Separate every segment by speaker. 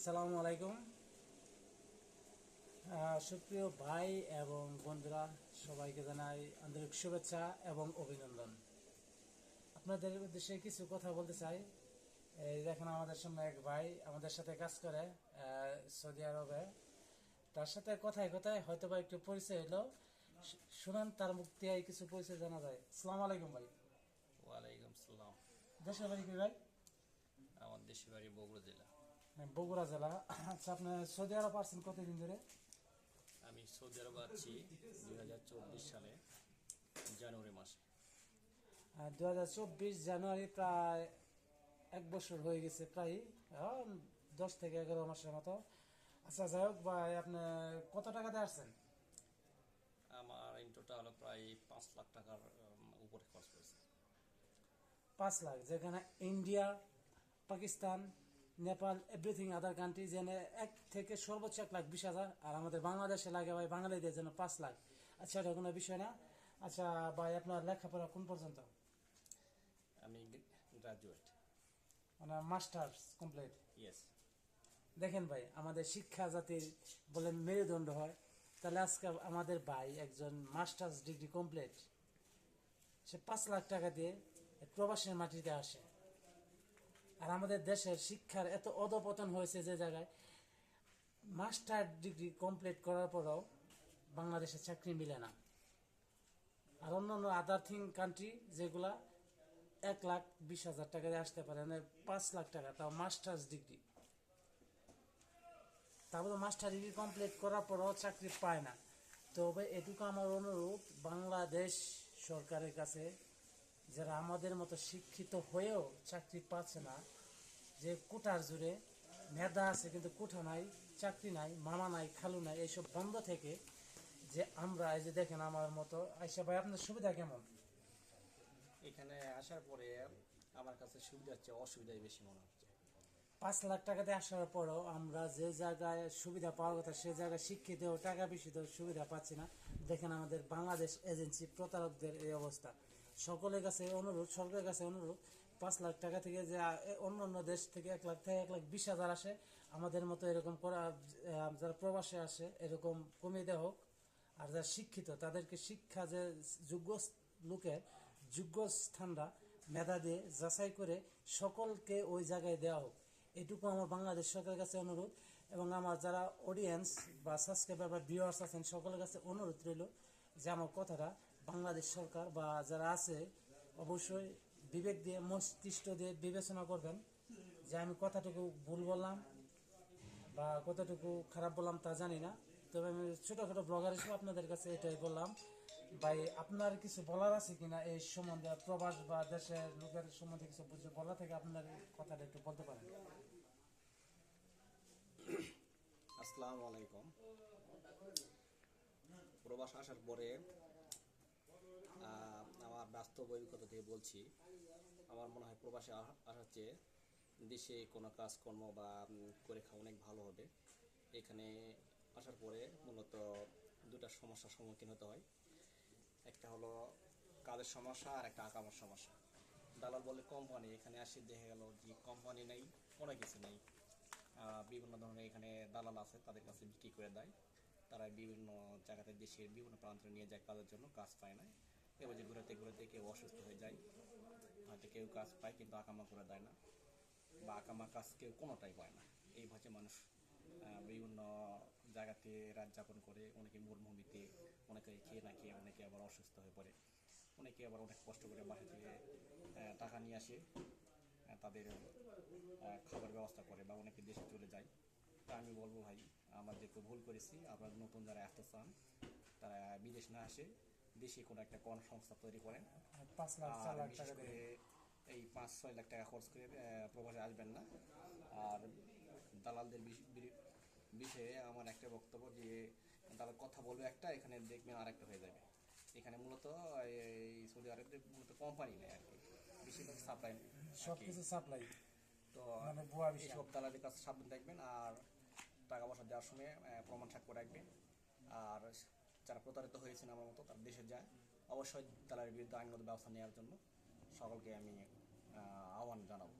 Speaker 1: আসসালামু আলাইকুম। সুপ্রিয় ভাই এবং বন্ধুরা সবাইকে জানাই আন্তরিক শুভেচ্ছা এবং অভিনন্দন। আপনাদের উদ্দেশ্যে কিছু কথা বলতে চাই। এই দেখেন আমাদের সামনে এক ভাই আমাদের সাথে কাজ করে সৌদি আরবে। তার সাথে কথায় কথায় হয়তো বা একটু পরিচয় হলো শুনান তার মুখ দিয়ে কিছু পরিচয় জানা যায়। আসসালামু আলাইকুম ভাই।
Speaker 2: ওয়ালাইকুম সালাম
Speaker 1: দেশের বাড়ি কি ভাই?
Speaker 2: আমার দেশের বাড়ি বগুড়া জেলা।
Speaker 1: বগুড়া জেলা। আচ্ছা আপনি সৌদি আরব আসছেন কতদিন ধরে?
Speaker 2: আমি সৌদি আরব আছি দুই হাজার চব্বিশ সালে জানুয়ারি মাসে।
Speaker 1: দু হাজার চব্বিশ জানুয়ারি প্রায় এক বছর হয়ে গেছে প্রায় দশ থেকে এগারো মাসের মতো। আচ্ছা যাই হোক ভাই আপনি কত টাকাতে আসছেন?
Speaker 2: আমার ইন টোটাল প্রায় পাঁচ লাখ টাকার উপরে খরচ করেছে।
Speaker 1: পাঁচ লাখ যেখানে India Pakistan Nepal everything other country যেন এক থেকে সর্বোচ্চ এক লাখ বিশ হাজার আর আমাদের বাংলাদেশে লাগে ভাই বাঙালিদের জন্য পাঁচ লাখ। আচ্ছা এটা কোনো বিষয় না। আচ্ছা ভাই আপনার লেখাপড়া কোন পর্যন্ত?
Speaker 2: আমি গ্রাজুয়েট
Speaker 1: মানে মাস্টার্স কমপ্লিট
Speaker 2: ইয়েস
Speaker 1: দেখেন ভাই আমাদের শিক্ষা জাতির বলে মেরুদণ্ড হয়। তাহলে আজকে আমাদের ভাই একজন মাস্টার্স ডিগ্রি কমপ্লিট সে পাঁচ লাখ টাকা দিয়ে প্রবাসের মাটিতে আসে। আর আমাদের দেশের শিক্ষার এত অধপতন হয়েছে যে জায়গায়, মাস্টার ডিগ্রি কমপ্লিট করার পরেও বাংলাদেশে চাকরি মিলে না। আর অন্য অন্য আদার থিং কান্ট্রি যেগুলা এক লাখ বিশ হাজার টাকা দিয়ে আসতে পারে মানে পাঁচ লাখ টাকা, তাও মাস্টার্স ডিগ্রি। তারপরে মাস্টার ডিগ্রি কমপ্লিট করার পরও চাকরি পায় না। তবে এটুকু আমার অনুরোধ, বাংলাদেশ সরকারের কাছে যারা আমাদের মতো শিক্ষিত হয়েও চাকরি পাচ্ছে না যে কোটার জুড়ে মেধা আছে কিন্তু কোঠা নাই চাকরি নাই মামা নাই খালু নাই এইসব বন্ধ থেকে যে আমরা এই যে দেখেন আমার মতো আইসা ভাই আপনার সুবিধা কেমন?
Speaker 2: এখানে আসার পরে আমার কাছে সুবিধা হচ্ছে অসুবিধাই বেশি মনে হচ্ছে।
Speaker 1: পাঁচ লাখ টাকাতে আসার পরও আমরা যে জায়গায় সুবিধা পাওয়ার কথা সে জায়গায় শিক্ষিত টাকা বেশি সুবিধা পাচ্ছি না। দেখেন আমাদের বাংলাদেশ এজেন্সি প্রতারকদের এই অবস্থা। সকলের কাছে অনুরোধ, সরকারের কাছে অনুরোধ, পাঁচ লাখ টাকা থেকে যে অন্য অন্য দেশ থেকে এক লাখ থেকে এক লাখ বিশ হাজার আসে। আমাদের মতো এরকম করা যারা প্রবাসে আসে, এরকম কমিয়ে দেওয়া হোক। আর যারা শিক্ষিত, তাদেরকে শিক্ষা যে যোগ্য লোকের, যোগ্য স্থানরা মেধা দিয়ে যাচাই করে সকলকে ওই জায়গায় দেওয়া হোক। এটুকু আমার বাংলাদেশ সরকারের কাছে অনুরোধ। এবং আমার যারা অডিয়েন্স বা সাবস্ক্রাইবার বা ভিউয়ার্স আছেন, সকলের কাছে অনুরোধ রইল যে আমার কথাটা বাংলাদেশ সরকার বা যারা আছে, অবশ্যই বিবেক দিয়ে, মস্তিষ্ক দিয়ে বিবেচনা করবেন যে আমি কথাটুকু ভুল বললাম বা কতটুকু খারাপ বললাম তা জানি না। তবে আমি ছোটখাটো ব্লগার হিসেবে আপনাদের কাছে এটাই বললাম, ভাই, আপনার কিছু বলার আছে কিনা এই সম্বন্ধে, প্রবাস বা দেশের লোকের সম্বন্ধে কিছু বুঝে বলা থেকে আপনার কথাটা একটু বলতে পারেন।
Speaker 2: আসসালামু আলাইকুম। প্রবাস আসার পরে আমার বাস্তব অভিজ্ঞতা থেকে বলছি, আমার মনে হয় প্রবাসে আসার চেয়ে দেশে কোনো কাজকর্ম বা করে খাওয়া অনেক ভালো হবে। এখানে আসার পরে মূলত দুটা সমস্যার সম্মুখীন হতে হয়। একটা হলো কাজের সমস্যা আর একটা আকামার সমস্যা। দালাল বলে কোম্পানি, এখানে আসে দেখা গেল যে কোম্পানি নেই কোনো কিছু নেই। বিভিন্ন ধরনের এখানে দালাল আছে, তাদের কাছে বিক্রি করে দেয়। তারা বিভিন্ন জায়গাতে দেশের বিভিন্ন প্রান্তে নিয়ে যায় কাজের জন্য, কাজ পায় না। এবার যে ঘুরাতে ঘুরাতে কেউ অসুস্থ হয়ে যায়, হয়তো কেউ কাজ পায় কিন্তু আকামা করে দেয় না বা আকামা কাজ কেউ কোনোটাই পায় না। এই ভাবে মানুষ বিভিন্ন জায়গাতে রাত যাপন করে, অনেকে মরুভূমিতে, অনেকে খেয়ে না খেয়ে অনেকে আবার অসুস্থ হয়ে পড়ে, অনেকে আবার অনেক কষ্ট করে বাসা থেকে টাকা নিয়ে আসে তাদের খাবার ব্যবস্থা করে বা অনেকে দেশে চলে যায়। তা আমি বলব ভাই, আমরা যে ভুল করেছি, আপনারা নতুন যারা আসতে চান, তারা বিদেশ না আসে দেশে কোনো একটা কর্মসংস্থা তৈরি করেন?
Speaker 1: পাঁচ লাখ চার লাখ টাকা
Speaker 2: করে এই পাঁচ ছয় লাখ টাকা খরচ করে প্রবাসে আসবেন না। আর দালালদের বিষয়ে আমার একটা বক্তব্য যে দালাল কথা বলবে একটা এখানে দেখবেন আরেকটা হয়ে যাবে। এখানে মূলত এই সৌদি আরবে মূলত কোম্পানি নেই আর কি বেশিরভাগ সাপ্লাই
Speaker 1: সব কিছু সাপ্লাই
Speaker 2: তো
Speaker 1: মানে ভুয়া।
Speaker 2: এইসব দালালের কাছে সাবধান থাকবেন আর টাকা পয়সা দেওয়ার সময় প্রমাণ সাক্ষ্য রাখবেন। আর যারা প্রতারিত হয়েছেন আমার মতো, তারা দেশে যায়। অবশ্যই দালালের বিরুদ্ধে আইনগত ব্যবস্থা নেওয়ার জন্য সকলকে আমি আহ্বান জানাব।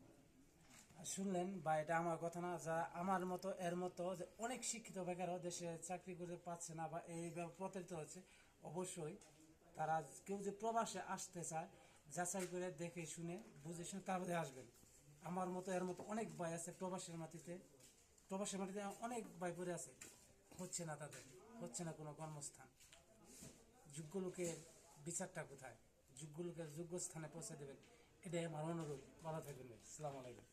Speaker 1: শুনলেন বা এটা আমার কথা না, যা আমার মতো, এর মতো যে অনেক শিক্ষিত বেকারও দেশে চাকরি করে পাচ্ছে না বা এইভাবে প্রতারিত হচ্ছে, অবশ্যই তারা কেউ যে প্রবাসে আসতে চায়, যাচাই করে দেখে শুনে, বুঝে শুনে তারপরে আসবেন। আমার মতো, এর মতো অনেক ভাই আছে প্রবাসের মাটিতে প্রবাসের মাটিতে অনেক ভাই পড়ে আছে। হচ্ছে না তাদের, হচ্ছে না কোনো কর্মস্থান। যোগ্য লোকের বিচারটা কোথায়? যোগ্য লোকের যোগ্য স্থানে পৌঁছে দেবেন, এটাই আমার অনুরোধ। ভালো থাকবেন সালাম আলাইকুম।